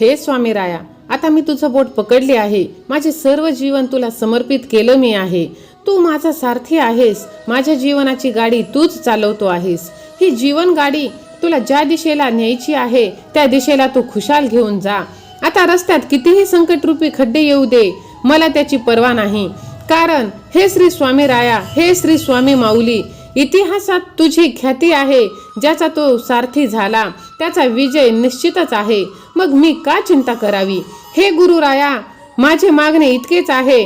हे स्वामी राया आता मी तुझं बोट पकडले आहे. माझे सर्व जीवन तुला समर्पित केलं मी आहे. तू माझा सारथी आहेस. माझ्या जीवनाची गाडी तूच चालवतो आहेस. ही जीवन गाडी तुला ज्या दिशेला न्यायची आहे त्या दिशेला तू खुशाल घेऊन जा. आता रस्त्यात कितीही संकटरूपी खड्डे येऊ दे मला त्याची पर्वा नाही. कारण हे श्री स्वामी राया हे श्री स्वामी माऊली इतिहासात तुझी ख्याती आहे ज्याचा तो सारथी झाला. त्याचा विजय निश्चितच आहे. मग मी का चिंता करावी? हे गुरु राया माझे मागणे इतकेच आहे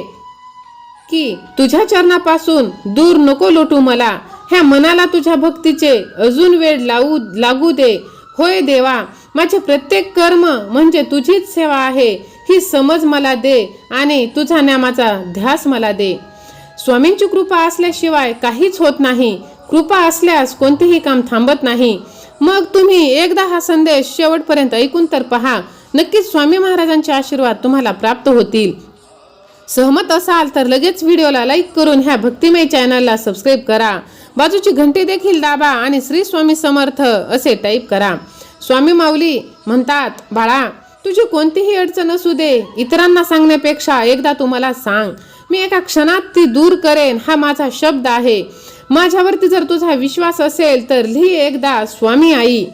की तुझ्या चरणापासून दूर नको लोटू मला. ह्या मनाला तुझ्या भक्तीचे अजून वेळ लावू लागू दे. होय देवा माझे प्रत्येक कर्म म्हणजे तुझीच सेवा आहे. ही समज मला दे आणि तुझा नामाचा ध्यास मला दे. स्वामींची कृपा असल्याशिवाय काहीच होत नाही. कृपा असल्यास कोणतेही काम थांबत नाही. मग तुम्ही एकदा हा संदेश शेवटपर्यंत ऐकून तर पहा. नक्कीच स्वामी महाराजांचे आशीर्वाद तुम्हाला प्राप्त होतील. सहमत असाल तर लगेच व्हिडिओला लाईक करून ह्या भक्तिमय चॅनलला सबस्क्राईब करा. बाजूची घंटी देखील दाबा आणि श्री स्वामी समर्थ असे टाईप करा. स्वामी माऊली म्हणतात बाळा तुझी कोणतीही अडचण असू दे. इतरांना सांगण्यापेक्षा एकदा तुम्हाला सांग. मी एका क्षणात ती दूर करेन हा माझा शब्द आहे. माझ्यावरती जर तुझा विश्वास असेल तर लिही एकदा स्वामी आई.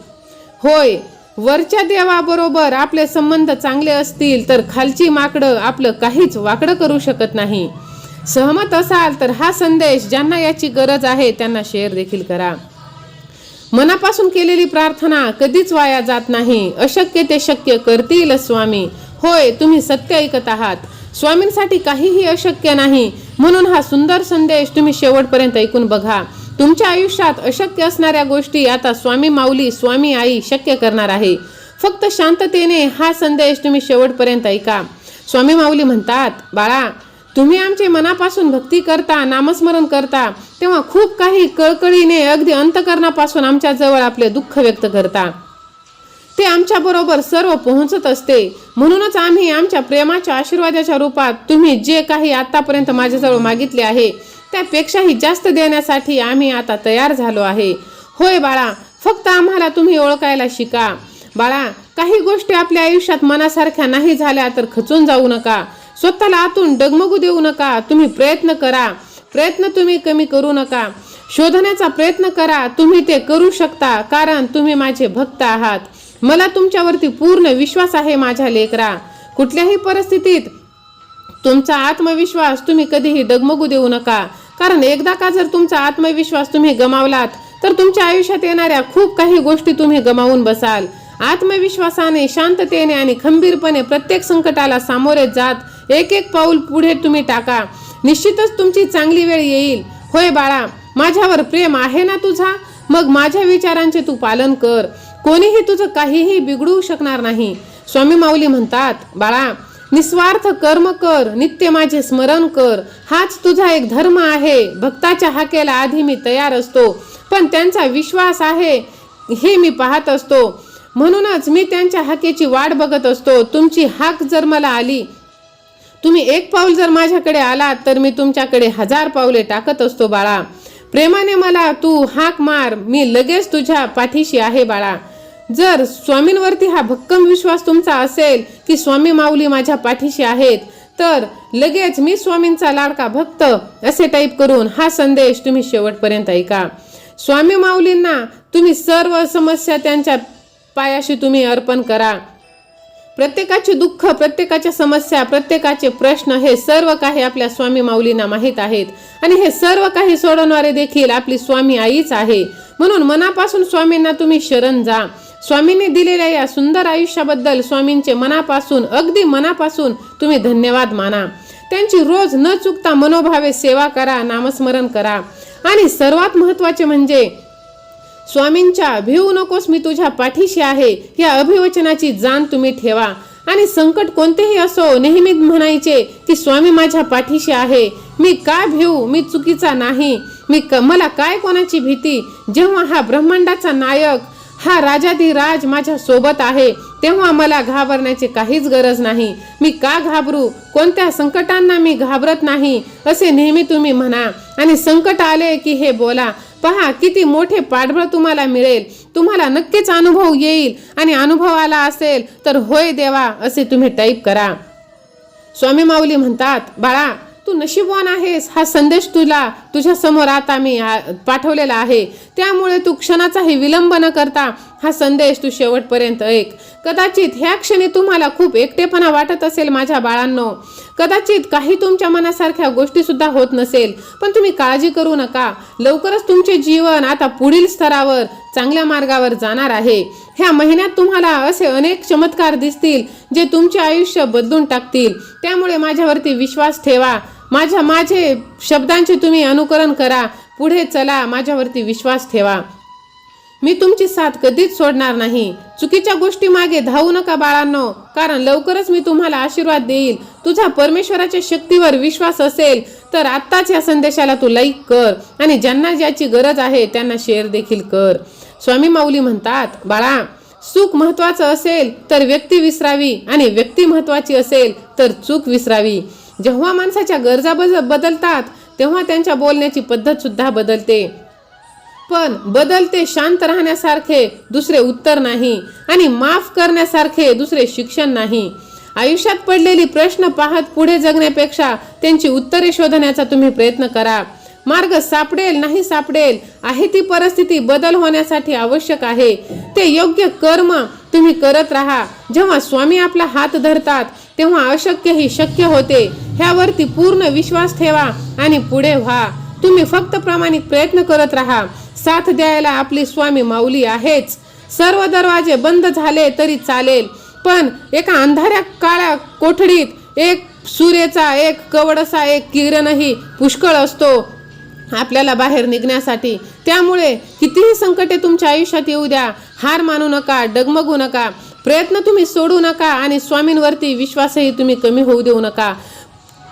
होय वरच्या देवाबरोबर आपले संबंध चांगले असतील तर खालची माकडं आपलं काहीच वाकडं करू शकत नाही. सहमत असाल तर हा संदेश ज्यांना याची गरज आहे त्यांना शेअर देखील करा. मनापासून केलेली प्रार्थना कधीच वाया जात नाही. अशक्य ते शक्य करतील स्वामी. होय तुम्ही सत्य ऐकत आहात. स्वामींसाठी काहीही अशक्य नाही. म्हणून हा सुंदर संदेश तुम्ही शेवटपर्यंत ऐकून बघा. तुमच्या आयुष्यात अशक्य असणाऱ्या गोष्टी आता स्वामी माऊली स्वामी आई शक्य करणार आहे. फक्त शांततेने हा संदेश तुम्ही शेवटपर्यंत ऐका. स्वामी माऊली म्हणतात बाळा तुम्ही आमचे मनापासून भक्ती करता नामस्मरण करता तेव्हा खूप काही कळकळीने अगदी अंतकरणापासून आमच्या जवळ आपले दुःख व्यक्त करता. ते आमच्या बरोबर सर्व पोहोचत असते. म्हणूनच आम्ही आमच्या प्रेमाच्या आशीर्वादाच्या रूपात तुम्ही जे काही आतापर्यंत माझ्याजवळ मागितले आहे त्यापेक्षाही जास्त देण्यासाठी आम्ही आता तयार झालो आहे. होय बाळा फक्त आम्हाला तुम्ही ओळखायला शिका. बाळा काही गोष्टी आपल्या आयुष्यात मनासारख्या नाही झाल्या तर खचून जाऊ नका. स्वतःला आतून डगमगू देऊ नका. तुम्ही प्रयत्न करा. प्रयत्न तुम्ही कमी करू नका. शोधण्याचा प्रयत्न करा. तुम्ही ते करू शकता कारण तुम्ही माझे भक्त आहात. मला तुमच्यावरती पूर्ण विश्वास आहे माझ्या लेकरा. कुठल्याही परिस्थितीत तुमचा आत्मविश्वास तुम्ही कधीही डगमगू देऊ नका. कारण एकदा का जर तुमचा आत्मविश्वास तुम्ही गमावलात तर तुमच्या आयुष्यात येणाऱ्या खूप काही गोष्टी तुम्ही गमावून बसाल. आत्मविश्वासाने शांततेने आणि खंबीरपणे प्रत्येक संकटाला सामोरे जात एक एक पाऊल पुढे तुम्ही टाका. निश्चितच तुमची चांगली वेळ येईल. होय बाळा माझ्यावर प्रेम आहे ना तुझा? मग माझ्या विचारांचे तू पालन कर. कोणीही तुझं काहीही बिघडू शकणार नाही. स्वामी माऊली म्हणतात बाळा निस्वार्थ कर्म कर नित्य माझे स्मरण कर. हाच तुझा एक धर्म आहे. भक्ताच्या हाकेला आधी मी तयार असतो पण त्यांचा विश्वास आहे हे मी पाहत असतो. म्हणूनच मी त्यांच्या हाकेची वाट बघत असतो. तुमची हाक जर मला आली तुम्ही एक पाऊल जर माझ्याकडे आलात तर मी तुमच्याकडे हजार पावले टाकत असतो बाळा. प्रेमाने मला तू हाक मार. मी लगेच तुझ्या पाठीशी आहे बाळा. जर स्वामींवरती हा भक्कम विश्वास तुमचा असेल की स्वामी माऊली माझ्या पाठीशी आहेत तर लगेच मी स्वामींचा लाडका भक्त असे टाईप करून हा संदेश तुम्ही शेवटपर्यंत ऐका. स्वामी माऊलींना तुम्ही सर्व समस्या त्यांच्या पायाशी तुम्ही अर्पण करा. प्रत्येकाचे दुःख प्रत्येकाच्या समस्या प्रत्येकाचे प्रश्न हे सर्व काही आपल्या स्वामी माऊलींना माहीत आहेत. आणि हे सर्व काही सोडवणारे देखील आपली स्वामी आईच आहे. म्हणून मनापासून स्वामींना तुम्ही शरण जा. स्वामींनी दिलेल्या या सुंदर आयुष्याबद्दल स्वामींचे मनापासून अगदी मनापासून तुम्ही धन्यवाद माना. त्यांची रोज न चुकता मनोभावे सेवा करा नामस्मरण करा. आणि सर्वात महत्त्वाचे म्हणजे स्वामींच्या भिवू नकोस मी तुझ्या पाठीशी आहे या अभिवचनाची जाण तुम्ही ठेवा. आणि संकट कोणतेही असो नेहमी म्हणायचे की स्वामी माझ्या पाठीशी आहे. मी काय भिवू मी चुकीचा नाही. मी क मला काय कोणाची भीती? जेव्हा हा ब्रह्मांडाचा नायक हा राजाधिराज माझ्या सोबत आहे तेव्हा मला घाबरण्याची काहीच गरज नाही. मी का घाबरू? कोणत्या संकटांना मी घाबरत नाही असे नेहमी तुम्ही म्हणा. आणि संकट आले की हे बोला. पहा किती मोठे पाठबळ तुम्हाला मिळेल. तुम्हाला नक्कीच अनुभव येईल. आणि अनुभव आला असेल तर होय देवा असे तुम्ही टाईप करा. स्वामी माऊली म्हणतात बाळा तू नशीबवान आहेस हा संदेश तुला तुझ्या समोर आता मी पाठवलेला आहे. त्यामुळे तू क्षणाचाही विलंब न करता हा संदेश तू शेवटपर्यंत ऐक. कदाचित ह्या क्षणी तुम्हाला खूप एकटेपणा वाटत असेल माझ्या बाळांनो. कदाचित काही तुमच्या मनासारख्या गोष्टीसुद्धा होत नसेल पण तुम्ही काळजी करू नका. लवकरच तुमचे जीवन आता पुढील स्तरावर चांगल्या मार्गावर जाणार आहे. ह्या महिन्यात तुम्हाला असे अनेक चमत्कार दिसतील जे तुमचे आयुष्य बदलून टाकतील. त्यामुळे माझ्यावरती विश्वास ठेवा. माझ्या माझे शब्दांचे तुम्ही अनुकरण करा. पुढे चला माझ्यावरती विश्वास ठेवा. मी तुमची साथ कधीच सोडणार नाही. चुकीच्या गोष्टी मागे धावू नका बाळांनो. कारण लवकरच मी तुम्हाला आशीर्वाद देईल. तुझा परमेश्वराच्या शक्तीवर विश्वास असेल तर आत्ताच या संदेशाला तू लाईक कर आणि ज्यांना ज्याची गरज आहे त्यांना शेअर देखील कर. स्वामी माऊली म्हणतात बाळा सुख महत्वाचं असेल तर व्यक्ती विसरावी आणि व्यक्ती महत्वाची असेल तर चूक विसरावी. जेव्हा माणसाच्या गरजा बज- बदलतात तेव्हा त्यांच्या बोलण्याची पद्धत सुद्धा बदलते. पण बदलते शांत राहण्यासारखे दुसरे उत्तर नाही आणि माफ करण्यासारखे दुसरे शिक्षण नाही. आयुष्यात पडलेली प्रश्न पाहत पुढे जगण्यापेक्षा त्यांची उत्तरे शोधण्याचा तुम्ही प्रयत्न करा. मार्ग सापडेल नाही सापडेल आहे ती परिस्थिती बदल होण्यासाठी आवश्यक आहे. ते योग्य कर्म तुम्ही करत राहा. जेव्हा स्वामी आपला हात धरतात तेव्हा अशक्य ही शक्य होते. ह्यावरती पूर्ण विश्वास ठेवा आणि पुढे व्हा. तुम्ही फक्त प्रामाणिक प्रयत्न करत राहा. साथ द्यायला आपली स्वामी माऊली आहेच. सर्व दरवाजे बंद झाले तरी चालेल. पण एका अंधाऱ्या काळ्या कोठडीत एक सूर्याचा एक कवडसा एक किरणही पुष्कळ असतो आपल्याला बाहेर निघण्यासाठी. त्यामुळे कितीही संकटे तुमच्या आयुष्यात येऊ द्या. हार मानू नका डगमगू नका. प्रयत्न तुम्ही सोडू नका आणि स्वामींवरती विश्वासही तुम्ही कमी होऊ देऊ नका.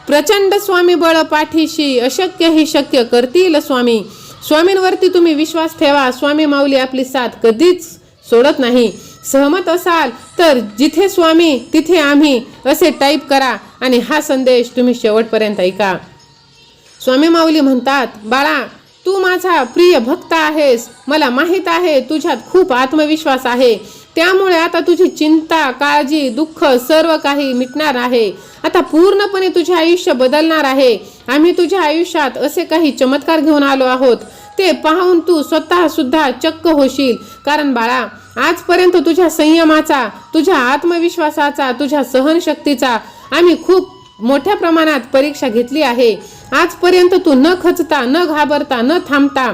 प्रचंड स्वामी बळ पाठीशी अशक्य ही शक्य करतील स्वामी. स्वामींवरती तुम्ही विश्वास ठेवा. स्वामी माऊली आपली साथ कधीच सोडत नाही. सहमत असाल तर जिथे स्वामी तिथे आम्ही असे टाईप करा आणि हा संदेश तुम्ही शेवटपर्यंत ऐका. स्वामी माऊली म्हणतात बाळा तू माझा प्रिय भक्त आहेस. मला माहीत आहे तुझ्यात खूप आत्मविश्वास आहे. त्यामुळे आता तुझी चिंता काळजी दुःख सर्व काही मिटणार आहे. आता पूर्णपणे तुझे आयुष्य बदलणार आहे. आम्ही तुझ्या आयुष्यात असे काही चमत्कार घेऊन आलो आहोत. ते पाहून तू स्वतः सुद्धा चक्क होशील. कारण बाळा आजपर्यंत तुझ्या संयमाचा तुझ्या आत्मविश्वासाचा तुझ्या सहनशक्तीचा आम्ही खूप मोठ्या प्रमाणात परीक्षा घेतली आहे. आजपर्यंत तू न खचता न घाबरता न थांबता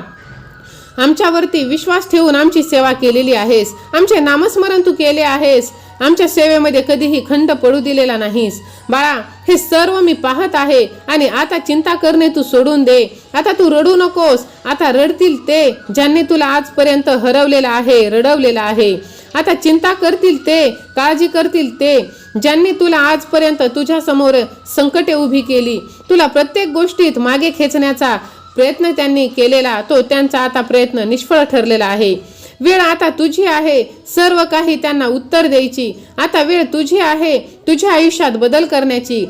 आमच्यावरती विश्वास ठेवून आमची सेवा केलेली आहेस. आमचे नामस्मरण तू केले आहेस. आमच्या सेवेमध्ये कधीही खंड पडू दिलेला नाहीस. बाळा हे सर्व मी पाहत आहे आणि आता चिंता करणे तू सोडून दे. आता तू रडू नकोस. आता रडतील ते ज्यांनी तुला आजपर्यंत हरवलेलं आहे रडवलेलं आहे. आता चिंता करतील ते काळजी करतील ते ज्यांनी तुला आजपर्यंत तुझ्या समोर संकटे उभी केली. तुला प्रत्येक गोष्टीत मागे खेचण्याचा प्रयत्न त्यांनी केलेला तो त्यांचा आता प्रयत्न निष्फळ ठरलेला आहे. वेळ आता तुझी आहे सर्व काही त्यांना उत्तर द्यायची. आता वेळ तुझी आहे तुझ्या आयुष्यात बदल करण्याची.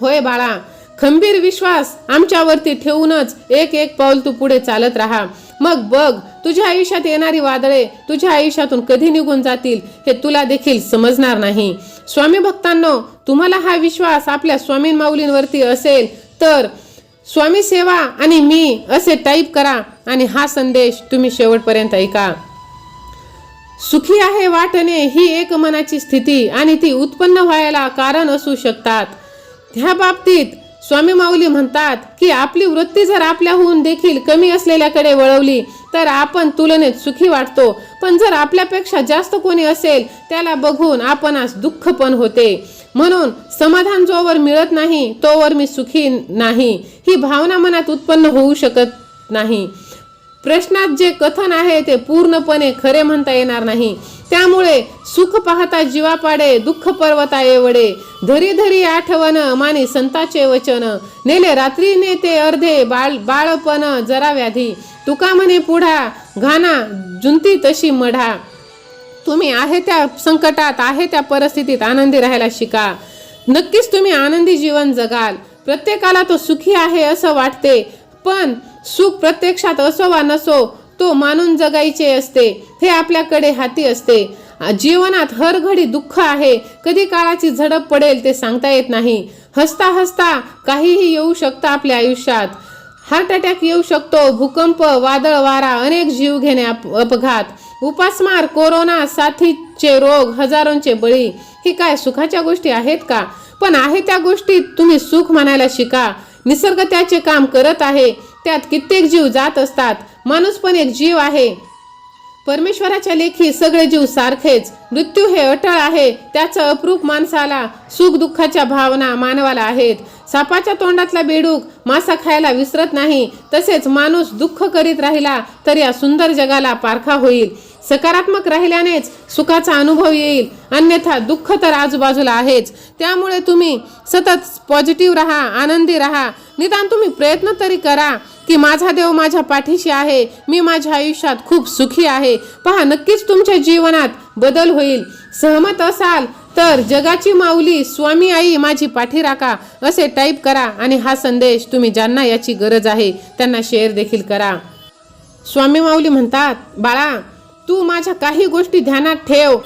होय बाळा खंबीर विश्वास आमच्यावरती ठेवूनच एक एक पाऊल तू पुढे चालत राहा. मग बघ तुझ्या आयुष्यात येणारी वादळे तुझ्या आयुष्यातून कधी निघून जातील हे तुला देखील समजणार नाही. स्वामी भक्तांनो तुम्हाला हा विश्वास आपल्या स्वामी माऊलींवरती असेल तर स्वामी सेवा आणि मी असे टाईप करा आणि हा संदेश तुम्ही शेवटपर्यंत ऐका. सुखी आहे वाटणे ही एक मनाची स्थिती आणि ती उत्पन्न व्हायला कारण असू शकतात. ह्या बाबतीत स्वामी माऊली म्हणतात की आपली वृत्ती जर आपल्याहून देखील कमी असलेल्याकडे वळवली तर आपण तुलनेत सुखी वाटतो. पण जर आपल्यापेक्षा जास्त कोणी असेल त्याला बघून आपणास दुःख पण होते. म्हणून समाधान जोवर मिळत नाही तोवर मी सुखी नाही. ही भावना मनात उत्पन्न होऊ शकत नाही. प्रश्नात जे कथन आहे ते पूर्णपणे खरे म्हणता येणार नाही. त्यामुळे सुख पाहता जीवापाडे दुःख पर्वता एवढे धरी धरी आठवण मानी संताचे वचन. नेले रात्रीने ते अर्धे बाळ बाळपण जरा व्याधी. तुका म्हणे पुढा घाना जुंती तशी मढा. तुम्ही आहे त्या संकटात आहे त्या परिस्थितीत आनंदी राहायला शिका. नक्कीच तुम्ही आनंदी जीवन जगाल. प्रत्येकाला तो सुखी आहे असं वाटते पण सुख प्रत्यक्षात असो वा नसो तो मानून जगायचे असते हे आपल्याकडे हाती असते. जीवनात हर घडी दुःख आहे कधी काळाची झडप पडेल ते सांगता येत नाही. हसता हसता काहीही येऊ शकतं आपल्या आयुष्यात. हार्ट अटॅक येऊ शकतो भूकंप वादळ वारा अनेक जीव घेणे अप- अपघात. उपासमार कोरोना साथीचे रोग हजारोंचे बळी. ही काय सुखाच्या गोष्टी आहेत का? पण आहे त्या गोष्टीत तुम्ही सुख म्हणायला शिका. निसर्ग त्याचे काम करत आहे. त्यात कित्येक जीव जात असतात. माणूस पण एक जीव आहे. परमेश्वराच्या लेखी सगळे जीव सारखेच. मृत्यू हे अटळ आहे. त्याचं अप्रूप माणसाला सुख दुःखाच्या भावना मानवाला आहेत. सापाच्या तोंडातला बेडूक मासा खायला विसरत नाही तसेच माणूस दुःख करीत राहिला तर या सुंदर जगाला पारखा होईल. सकारात्मक राहिल्यानेच सुखाचा अनुभव येईल अन्यथा दुःख तर आजूबाजूला आहेच. त्यामुळे तुम्ही सतत पॉझिटिव्ह राहा आनंदी राहा. निदान तुम्ही प्रयत्न तरी करा की माझा देव माझ्या पाठीशी आहे मी माझ्या आयुष्यात खूप सुखी आहे. पहा नक्कीच तुमच्या जीवनात बदल होईल. सहमत असाल तर जगाची माऊली स्वामी आई माझी पाठी राखा असे टाईप करा आणि हा संदेश तुम्ही ज्यांना याची गरज आहे त्यांना शेअर देखील करा. स्वामी माऊली म्हणतात बाळा तू माझ्या काही गोष्टी ध्यानात ठेव.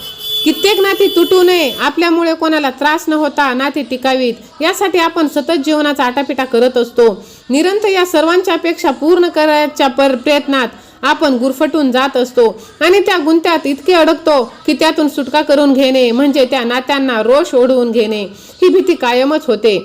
कित्येक नाती तुटू नये. आपल्यामुळे कोणाला त्रास न होता नाती टिकावीत. यासाठी आपण सतत जीवनाचा आटापिटा करत असतो. निरंतर या सर्वांच्या अपेक्षा पूर्ण करायच्या पर प्रयत्नात आपण गुरफटून जात असतो. आणि त्या गुंत्यात इतके अडकतो की त्यातून सुटका करून घेणे म्हणजे त्या नात्यांना रोष ओढवून घेणे. ही भीती कायमच होते.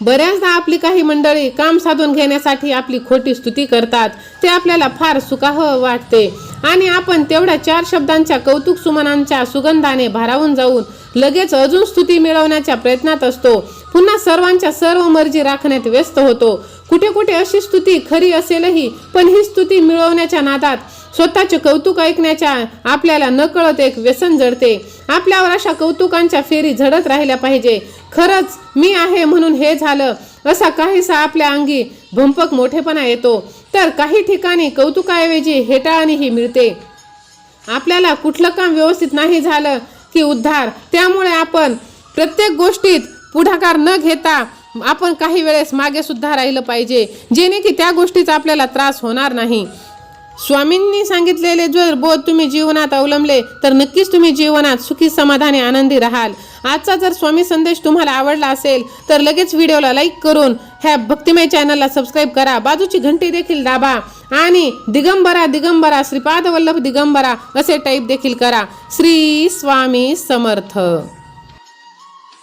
बऱ्याचदा आपली काही मंडळी काम साधून घेण्यासाठी आपली खोटी स्तुती करतात. ते आपल्याला फार सुखाह वाटते. आणि आपण तेवढ्या चार शब्दांच्या कौतुक सुमनांच्या सुगंधाने भारावून जाऊन लगेच अजून स्तुती मिळवण्याच्या प्रयत्नात असतो. पुन्हा सर्वांच्या सर्व मर्जी राखण्यात व्यस्त होतो. कुठे कुठे अशी स्तुती खरी असेलही पण ही स्तुती मिळवण्याच्या नादात स्वतःचे कौतुक ऐकण्याच्या आपल्याला नकळत एक व्यसन जडते. आपल्यावर अशा कौतुकांच्या फेरी झडत राहिल्या पाहिजे. खरंच मी आहे म्हणून हे झालं असा काहीसा आपल्या अंगी भंपक मोठेपणा येतो. तर काही ठिकाणी कौतुकाऐवजी हेटाळणीही मिळते. आपल्याला कुठलं काम व्यवस्थित नाही झालं की उद्धार त्यामुळे आपण प्रत्येक गोष्टीत पुढाकार न घेता आपण काही वेळेस मागे सुद्धा राहिलं पाहिजे जेणे की त्या गोष्टीचा आपल्याला त्रास होणार नाही. स्वामींनी सांगितलेले जर बोध तुम्ही जीवनात अवलंबले तर नक्कीच तुम्ही जीवनात सुखी समाधानी आनंदी राहाल. आजचा जर स्वामी संदेश तुम्हाला आवडला असेल तर लगेच व्हिडिओला लाईक करून ह्या भक्तिमय चॅनलला सबस्क्राईब करा. बाजूची घंटी देखील दाबा आणि दिगंबरा दिगंबरा श्रीपाद वल्लभ दिगंबरा असे टाईप देखील करा. श्री स्वामी समर्थ.